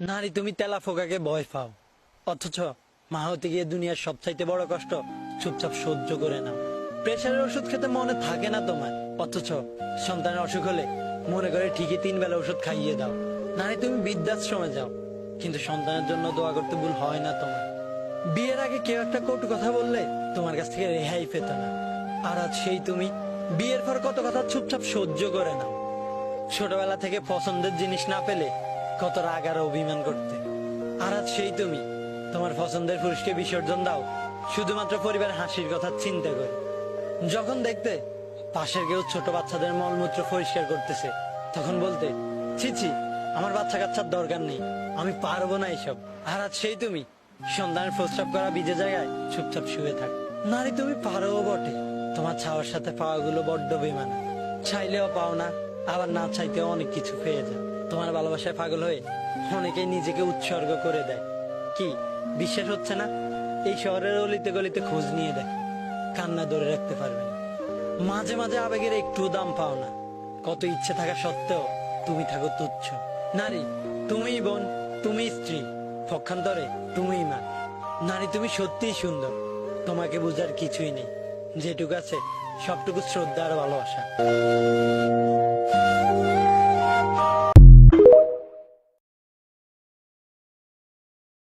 নারী, তুমি তেলা ফোকাকে ভয় পাও। অথচ মা হতে গিয়ে দুনিয়ার সবচাইতে বড় কষ্ট, চুপচাপ সহ্য করে নাও। প্রেশারের ওষুধ খেতে মনে থাকে না তোমার। অথচ সন্তানের অসুখ হলে মনে করে ঠিকই তিন বেলা ওষুধ খাইয়ে দাও। নারী, তুমি বৃদ্ধাশ্রমে যাও। কিন্তু সন্তানের জন্য দোয়া করতে ভুল হয় না তোমার। বিয়ের আগে কেউ একটা কটু কথা বললে তোমার কাছ থেকে রেহাই পেত না। আর আজ সেই তুমি বিয়ের পর কত কথা চুপচাপ সহ্য করে নাও। ছোটবেলা থেকে পছন্দের জিনিস না পেলে কত রাগ আর অভিমান করতে। আর আজ সেই তুমি, তোমার পছন্দের পুরুষকে বিসর্জন দাও, শুধুমাত্র পরিবার হাসির কথা চিন্তা করে। যখন দেখতে পাশের কেউ ছোট বাচ্চাদের মলমূত্র পরিষ্কার করতেছে, তখন বলতে ছিছি আমার বাচ্চা কাচ্চার দরকার নেই, আমি পারব না এসব। আর আজ সেই তুমি সন্ধানের প্রস্রাব করা বিজে জায়গায় চুপচাপ শুয়ে থাক। নারী তুমি পারো বটে, তোমার ছাওয়ার সাথে পাওয়াগুলো বড্ড বেমানা। চাইলেও পাও না, আবার না চাইতেও অনেক কিছু পেয়ে যায় তোমার ভালোবাসায় পাগল হয়ে অনেকেই নিজেকে উৎসর্গ করে দেয়। কি? বিশ্বাস হচ্ছে না? এই শহরের অলিতে গলিতে খোঁজ নিয়ে দেয়। কান্না ধরে রাখতে পারবে মাঝে মাঝে আবেগের একটু দাম পাও না। কত ইচ্ছে থাকা সত্ত্বেও তুমি থাকো তুচ্ছ। নারী, তুমিই বোন তুমি স্ত্রী। পক্ষান্তরে তুমিই মা। নারী, তুমি সত্যিই সুন্দর। তোমাকে বুঝার কিছুই নেই। যেটুকু আছে, সবটুকু শ্রদ্ধা আর ভালোবাসা।